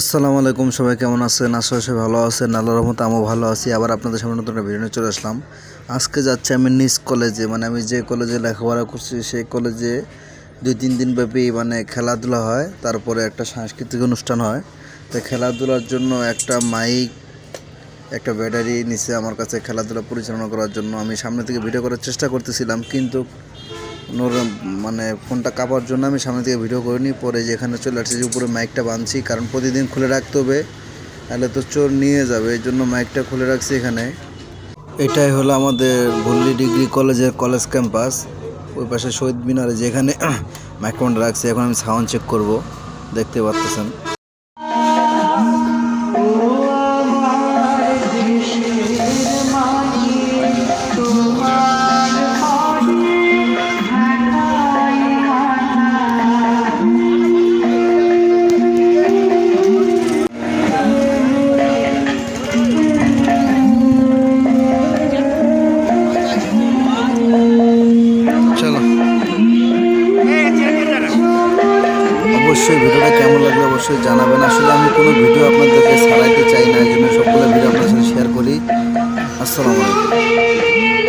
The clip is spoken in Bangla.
আসসালামু আলাইকুম, সবাই কেমন আছেন? আশা সবাই ভালো আছেন। আল্লাহ রহমত আমিও ভালো আছি। আবার আপনাদের সামনে নতুন ভিডিও চলে আসলাম। আজকে যাচ্ছি আমি নিজ কলেজে মানে আমি যে কলেজে লেখাপড়া করছি, সেই কলেজে দুই, তিন দিন ব্যাপী মানে খেলাধুলা হয়। তারপরে একটা সাংস্কৃতিক অনুষ্ঠান হয়। তো খেলাধুলার জন্য একটা মাইক একটা ব্যাটারি নিচে আমার কাছে খেলাধুলা পরিচালনা করার জন্য আমি সামনে থেকে ভিডিও করার চেষ্টা করতেছিলাম। কিন্তু মানে ফোনটা কাপার জন্য আমি সামনে থেকে ভিডিও করিনি। পরে যেখানে চলে আসছি, যে উপরে মাইকটা বাঁধছি, কারণ প্রতিদিন খুলে রাখতে হবে। তাহলে তো চোর নিয়ে যাবে, এই জন্য মাইকটা খুলে রাখছি এখানে। এটাই হলো আমাদের ভল্লি ডিগ্রি কলেজের কলেজ ক্যাম্পাস ওই পাশে শহীদ মিনারে যেখানে মাইক্রোফোনটা রাখছি, এখন আমি সাউন্ড চেক করব। দেখতে পাচ্ছেন? অবশ্যই ভিডিওটা কেমন লাগল অবশ্যই জানাবেন। আসলে আমি কোনো ভিডিও আপনাদেরকে ছাড়াইতে চাই না, এই জন্য সকলে ভিডিও আপনার সাথে শেয়ার করি। আসসালামু আলাইকুম।